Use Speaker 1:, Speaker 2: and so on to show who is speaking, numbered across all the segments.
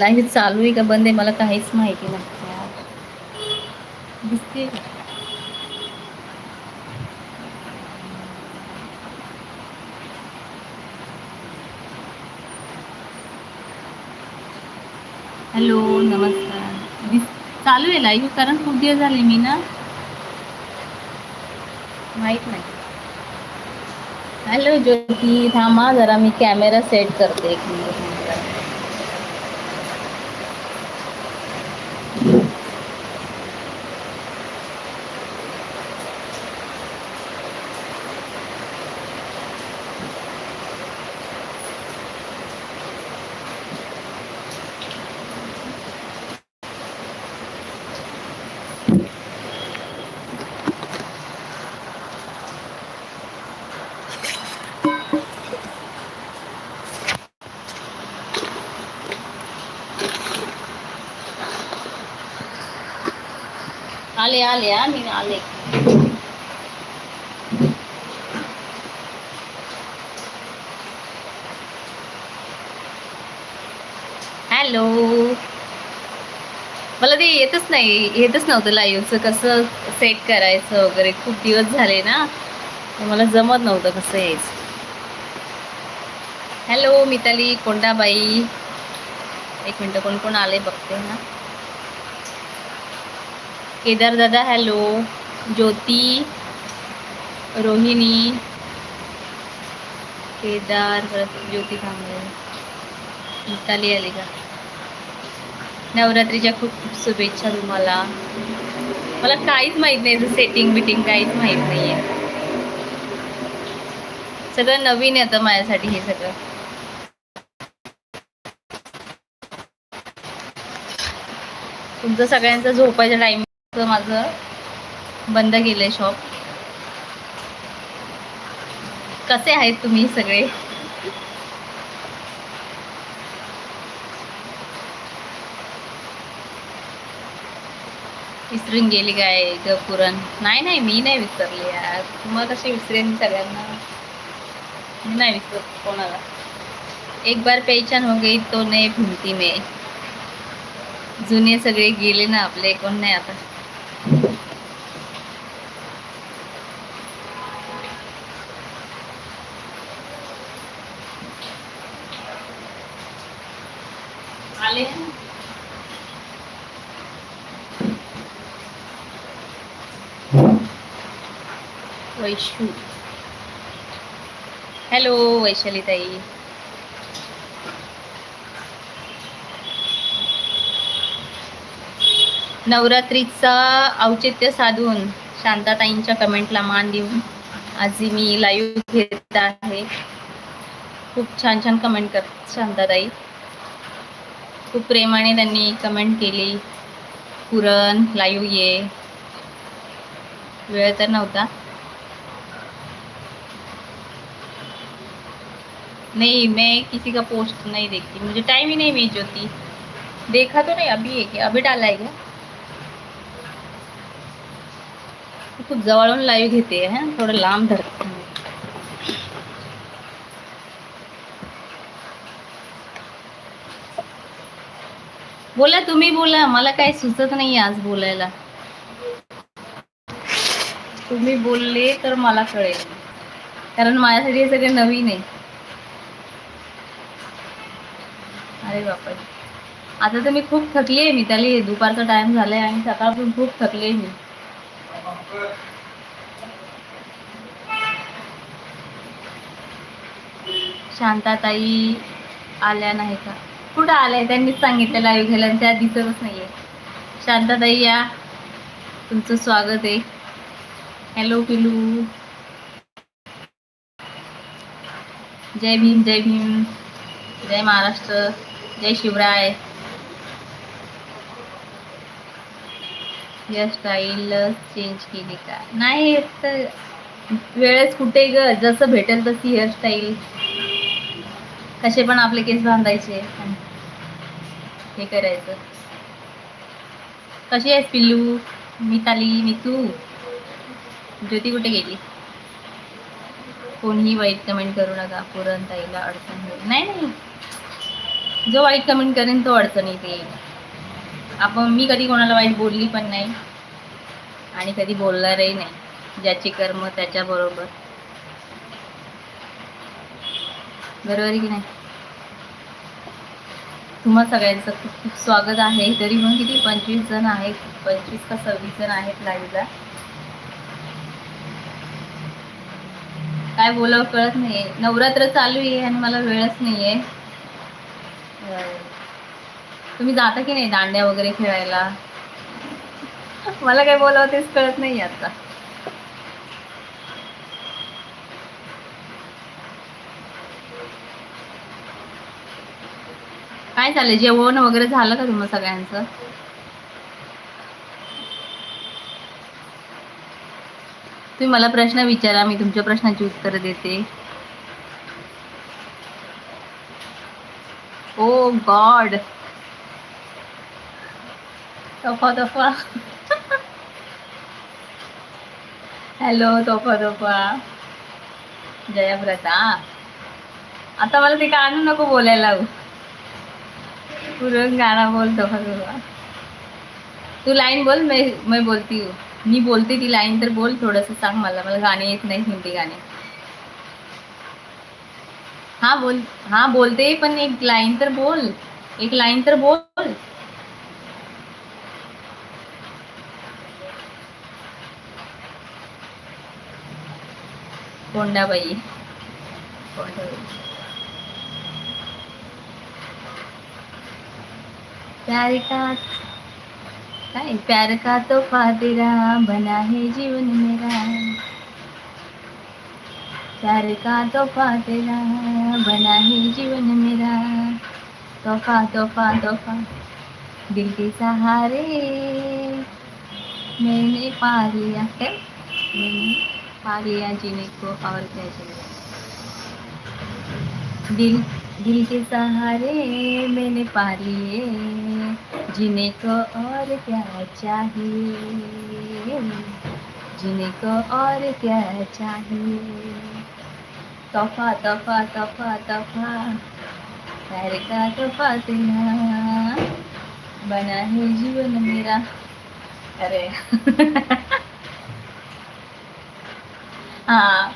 Speaker 1: Live चालू आहे का बंद आहे मला काहीच माहिती नाही. दिसते हॅलो नमस्कार. दिस चालू आहे लाईव्ह कारण खूप दिवस झाले मी ना. माहीत नाही. हॅलो ज्योती थांबा जरा मी कॅमेरा सेट करते एक मिनिट. आले आले हा मी आले. हॅलो मला ते येतच नाही येतच नव्हतं लाईव्हचं कसं सेट करायचं वगैरे खूप दिवस झाले ना. मला जमत नव्हतं कसं यायचं. हॅलो मिताली कोंडाबाई. एक मिनटं कोण कोण आले? बघते ना. केदार दादा हॅलो ज्योती रोहिणी केदार परत ज्योती थांबले. मिताली आली का? नवरात्रीच्या खूप खूप शुभेच्छा तुम्हाला. मला काहीच माहीत नाही सेटिंग बिटिंग काहीच माहीत नाहीये. सगळं नवीन आहे आता माझ्यासाठी हे सगळं. तुमचं सगळ्यांचं झोपायचं टाइम माझं बंद केलंय शॉप कसे आहेत तुम्ही सगळे? विसरून गेली काय ग पुरण? नाही नाही मी नाही विसरले यार. तुम्हाला कसे विसरेन सगळ्यांना? मी नाही विसरत कोणाला. एक बार पहचान हो गई तो नाही भूमती मे. जुने सगळे गेले ना आपले कोण नाही आता आले वैशू. हॅलो वैशालीताई. नवरात्रीचा औचित्य साधून शांताताईंच्या कमेंटला मान देऊन आज मी लाईव्ह घेत आहे. खूप छान छान कमेंट कर शांताताई. खूप प्रेमाने त्यांनी कमेंट केली. पुरण लाईव्ह ये. वेळ तर नव्हता. नहीं मैं किसी का पोस्ट नहीं देखती। मुझे टाइम ही नहीं मिल होती देखा तो नहीं अभी है क्या अभी डाला है क्या? खूप जवळून लाईव्ह घेते है थोडं लांब धरते बोला तुम्ही बोला मला काही सुचत नाही आज बोलायला. तुम्ही बोलले तर मला कळेल. कारण माझ्यासाठी हे सगळे नवीन आहे. अरे बापरे. आता तर मी खूप थकली आहे मी त्याला दुपारचा टाइम झालाय आणि सकाळपासून खूप थकले मी. शांताताई आल्या नाही का? कुठं आल्या? त्यांनीच सांगितलं लाईव्ह घ्यायला आणि त्या दिसतच नाहीये. शांताताई या. तुमचं स्वागत आहे. हॅलो पिलू. जय भीम जय भीम. जय महाराष्ट्र. जय शिवराय. हेअरस्टाईल चेंज केली का? नाही तर वेळेस कुठे ग जसं भेटेल तशी हेअरस्टाईल कसे पण आपले केस बांधायचे. हे करायचं. कशी आहेस पिल्लू? मिताली मितू ज्योती कुठे गेली? कोणीही वाईट कमेंट करू नका पुरणताईला अडचण होईल नाही नाही. जो वाईट कमेंट करेन तो अडचणीत येईल. आपण मी कधी कोणाला वाईट बोलली पण नाही. आणि कधी बोलणारही नाही. ज्याची कर्म त्याच्या बरोबर. बरोबर आहे की नाही? तुम्हा सगळ्यांचं खूप खूप स्वागत आहे. तरी मग किती? पंचवीस जण आहेत. पंचवीस का सव्वीस जण आहेत लाईव्हला काय बोलावं कळत नाहीये. नवरात्र चालू आहे आणि मला वेळच नाहीये. आहे तुम्ही जाता की नाही दांड्या वगैरे खेळायला? मला काय बोलावं तेच कळत नाही आता. काय चाललंय? जेवण वगैरे झालं का तुम्हाला सगळ्यांचं? तुम्ही मला प्रश्न विचारा मी तुमच्या प्रश्नांची उत्तर देते. ओ गॉड तोफा तोफा हॅलो तोफा तोफा जयव्रता आता मला ते गाणं नको बोलायला पुरण गाणं बोल तोफा तोफा तू लाईन बोल मी मैं बोलती हूँ. मी बोलते ती लाईन तर बोल थोडंसं सांग मला. मला गाणे येत नाही हिंदी गाणे. हा बोल हा बोलते पण एक लाईन तर बोल एक लाईन तर बोल। कोंडाबाई कोंडाबाई प्यार का काय? प्यार का तो तेरा बना है जीवन मेरा। प्यार का तोहफा तेरा बना है जीवन मेरा। तोहफा तोहफा तोहफा, दिल के सहारे। मैंने पा लिया है, मैंने पा लिया जीने को और क्या चाहिए। दिल दिल के सहारे मैंने पा लिए, जीने को और क्या चाहिए? जीने को और क्या चाहिए? तफा तफा तफा तफा. प्यार का तोहफा तेरा बना है जीवन मेरा. अरे. हा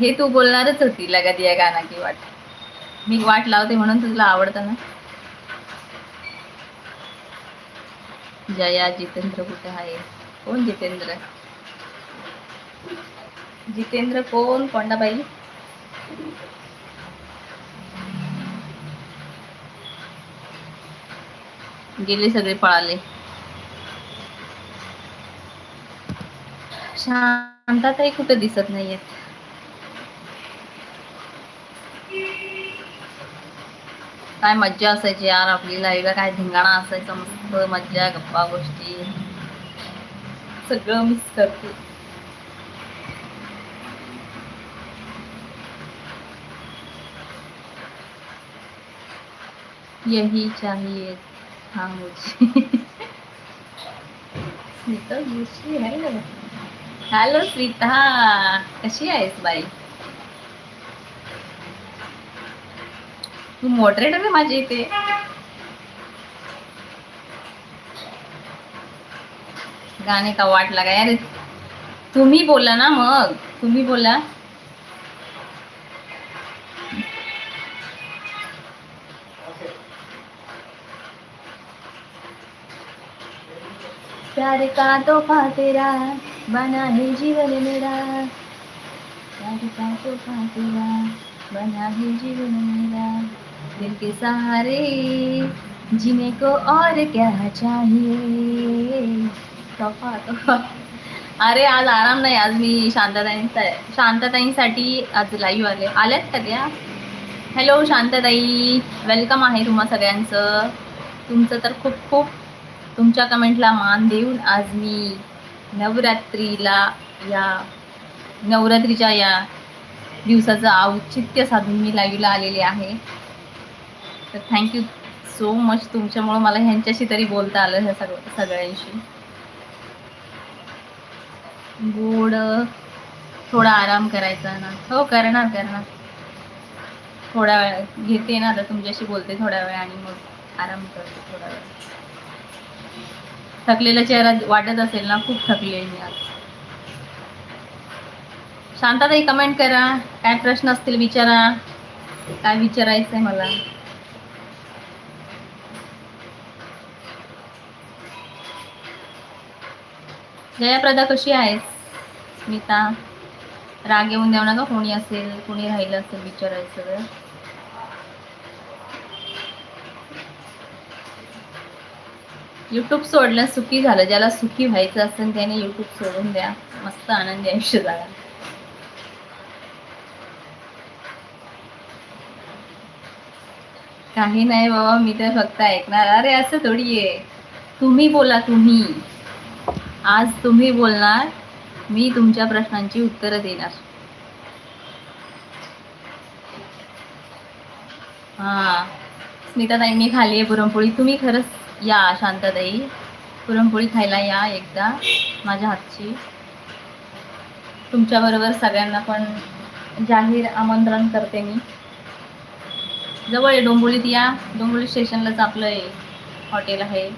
Speaker 1: हे तू बोलणारच होती लगत या गाण्याची वाट. मी वाट लावते म्हणून तुला आवडतं ना? जया जितेंद्र कुठे आहे? कोण जितेंद्र? जितेंद्र कोण? कोंडाबाई? गेले सगळे पळाले. शांताताई कुठे दिसत नाहीयेत? काय मज्जा असायची यार आपली लाईव्हला काय धिंगाणा असायचा मस्त मज्जा गप्पा गोष्टी. सगळं मिस करते. यही चाहिए था मुझे। स्मिता जोशी ना। हॅलो स्मिता कशी आहेस बाई तू मॉडरेटर आहे माझ्या इथे गाणे का वाट लागा यार तुम्ही बोला ना मग। तुम्ही बोला। प्यार का तोहफा तेरा बना है जीवन मेरा। प्यार का तोहफा तेरा बना है जीवन मेरा। दिल के सहारे जीने को और क्या चाहिए? तोहफा तोहफा। अरे आज आराम नाही आज मी शांतताई शांतताईंसाठी आज लाईव्ह आले. आल्यात का त्या? हॅलो शांतताई. वेलकम आहे तुम्हा सगळ्यांचं. तुमचं तर खूप खूप तुमच्या कमेंटला मान देऊन आज मी नवरात्रीला या नवरात्रीच्या या दिवसाचं औचित्य साधून मी लाईव्हला आलेले आहे. तर थँक्यू सो मच तुमच्यामुळं मला ह्यांच्याशी तरी बोलता आलं ह्या सगळं सगळ्यांशी. गोड थोडा आराम करायचा ना. हो करणार करणार. थोडा वेळ घेते ना आता तुमच्याशी बोलते थोड्या वेळ आणि मग आराम करते थोडा वेळ. थकलेला चेहरा वाटत असेल ना खूप थकले मी आज. शांताताई कमेंट करा. काय प्रश्न असतील विचारा. काय विचारायचंय मला? जयाप्रदा कशी आहेस? स्मिता राग येऊन देऊ नका कोणी असेल कोणी राहिलं असेल विचारायचं. यूट्यूब सोडलं सुखी झालं. ज्याला सुखी व्हायचं असेल त्याने यूट्यूब सोडून द्या. मस्त आनंदी आयुष्य झाला काही नाही बाबा मी तर फक्त ऐकणार. अरे असं थोडी आहे. तुम्ही बोला तुम्ही. आज तुम्ही बोलणार मी तुमच्या प्रश्नांची उत्तरं देणार. हा. स्मिताताईंनी खाली आहे पुरणपोळी. तुम्ही खरंच या शांताताई. पुरणपोळी खायला या एकदा माझ्या हातची. तुमच्याबरोबर सगळ्यांना पण जाहीर आमंत्रण करते मी. जवळ आहे डोंबोलीत या. डोंबोली स्टेशनलाच आपलं आहे हॉटेल आहे.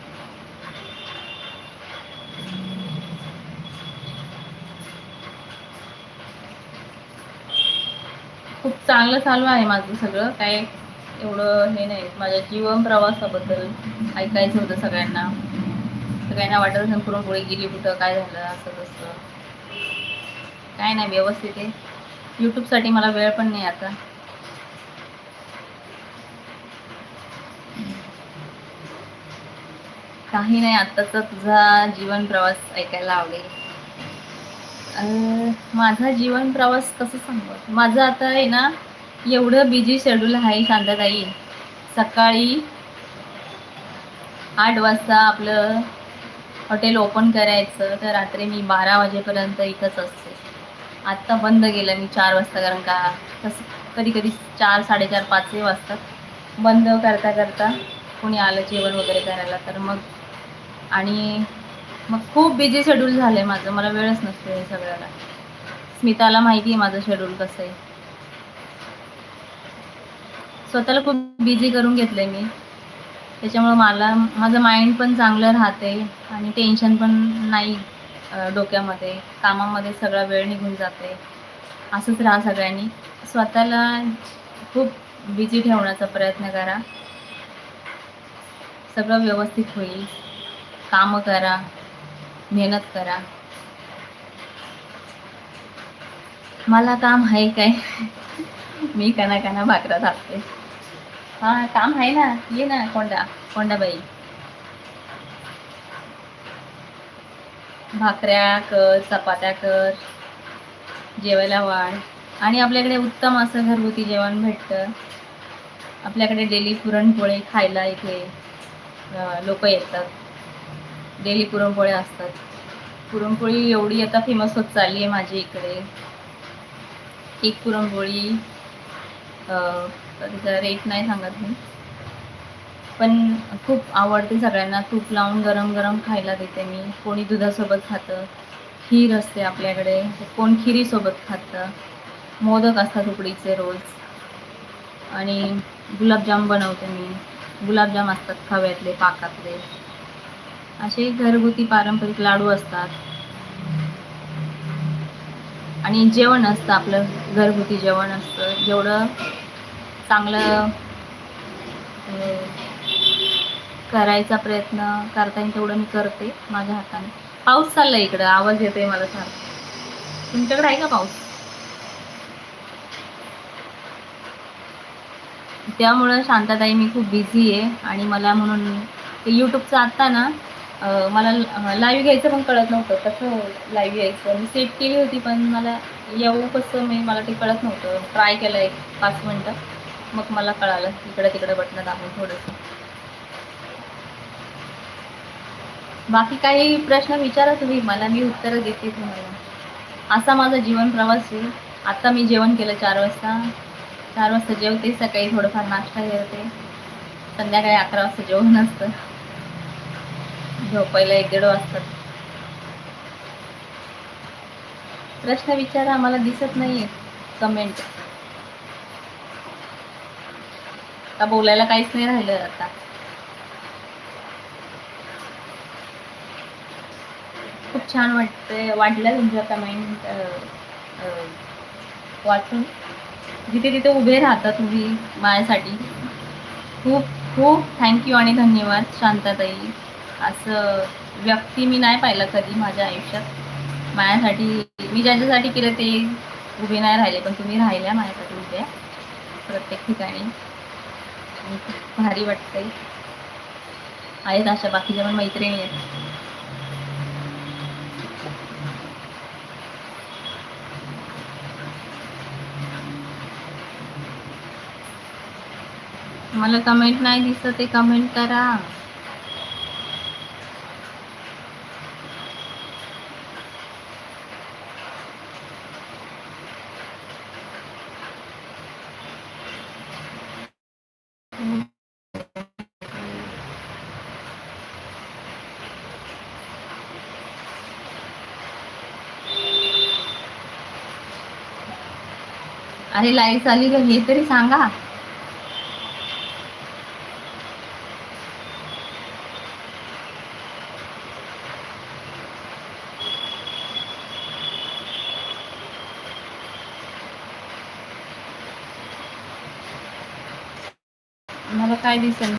Speaker 1: खूप चांगलं चालू आहे माझं सगळं. काय एवढं हे नाही. माझ्या जीवन प्रवासाबद्दल ऐकायचं होतं सगळ्यांना. सगळ्यांना वाटत असेल पुरणपोळी गेली कुठं काय झालं असं तसं. काय नाही व्यवस्थित आहे. यूट्यूबसाठी मला वेळ पण नाही आता. काही नाही आत्ताचा तुझा जीवन प्रवास ऐकायला आवडेल. माझा जीवन प्रवास कसं सांगू? माझं आता आहे ना एवढं बिझी शेड्यूल आहे शांतताई. सकाळी आठ वाजता आपलं हॉटेल ओपन करायचं तर रात्री मी बारा वाजेपर्यंत इथंच असते. आत्ता बंद केलं मी चार वाजता कारण का तसं कधी कधी चार साडेचार पाचही वाजतात बंद करता करता कोणी आलं जेवण वगैरे करायला तर मग आणि मग खूप बिझी शेड्यूल झालं आहे माझं. मला वेळच नसतो हे सगळ्याला. स्मिताला माहिती आहे माझं शेड्यूल कसं आहे. स्वतःला खूप बिझी करून घेतलं आहे मी. त्याच्यामुळं मला माझं माइंड पण चांगलं राहते आणि टेन्शन पण नाही डोक्यामध्ये. कामामध्ये सगळा वेळ निघून जाते. असंच राहा सगळ्यांनी. स्वतःला खूप बिझी ठेवण्याचा प्रयत्न करा. सगळं व्यवस्थित होईल. कामं करा. मेहनत करा. मला काम आहे काय? मी कना कना भाकरा थापते. हा काम आहे ना ये ना कोंडा कोंडाबाई भाकऱ्या कर चपात्या कर जेवायला वाढ. आणि आपल्याकडे उत्तम असं घरगुती जेवण भेटतं. आपल्याकडे डेली पुरणपोळी खायला इथे लोक येतात. डेली पुरणपोळ्या असतात. पुरणपोळी एवढी आता फेमस होत चालली आहे माझी इकडे. एक पुरणपोळी त्याचा रेट नाही सांगत मी. पण खूप आवडते सगळ्यांना. तूप लावून गरम गरम खायला देते मी. कोणी दुधासोबत खातं खीर असते आपल्याकडे कोण खिरीसोबत खातं. मोदक असतात उकडीचे रोज. आणि गुलाबजाम बनवते मी. गुलाबजाम असतात खव्यातले पाकातले. असे घरगुती पारंपरिक लाडू असतात. आणि जेवण असतं आपलं घरगुती जेवण असतं. जेवढं चांगलं करायचा प्रयत्न करता येईल तेवढं मी करते माझ्या हाताने. पाऊस चाललाय इकडं आवाज येतोय मला सारखा. तुमच्याकडे आहे का पाऊस? त्यामुळं शांताताई मी खूप बिझी आहे आणि मला म्हणून ते यूट्यूबचं आत्ता ना मला लाईव्ह घ्यायचं पण कळत नव्हतं. कसं लाईव्ह यायचं. मी सेट केली होती पण मला येऊ कसं मी मला ते कळत नव्हतं. ट्राय केलं एक पाच मिनटं. मग मला कळालं इकडं तिकडं बटणं दाबून थोडंसं. बाकी काही प्रश्न विचारा तुम्ही. मला मी उत्तरं देते तुम्हाला. असा माझा जीवन प्रवास आहे. आता मी जेवण केलं चार वाजता. चार वाजता जेवते सकाळी थोडंफार नाश्ता करते. संध्याकाळी अकरा वाजता जेवण असतं. हो, झोपायला एक दीड वाजतात प्रश्न विचारा आम्हाला दिसत नाहीये. कमेंट. आता बोलायला काहीच नाही राहिलं आता. खूप छान वाटतंय वाटलं तुमच्या कमेंट वाचून. जिथे तिथे उभे राहता तुम्ही माझ्यासाठी. खूप खूप थँक्यू आणि धन्यवाद शांताताई. असं व्यक्ती मी नाही पाहिलं कधी माझ्या आयुष्यात. माझ्यासाठी मी ज्याच्यासाठी केलं ते उभे नाही राहिले पण तुम्ही राहिल्या माझ्यासाठी उभ्या प्रत्येक ठिकाणी. खूप भारी वाटतंय. आहेत अशा बाकीच्या पण मैत्रिणी आहेत. मला कमेंट नाही दिसत ते कमेंट करा. अरे लाइट आली का हे तरी सांगा. मला काय दिसेल?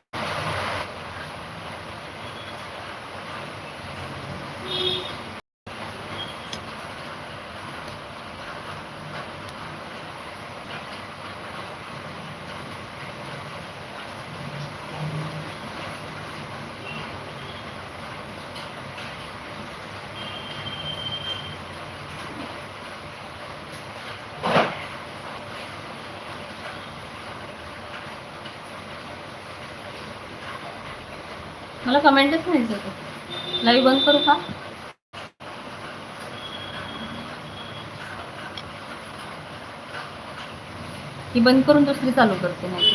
Speaker 1: मला कमेंटच नाही दिसत लाईव्ह बंद करू का? ही बंद करून दुसरी चालू करते. नाही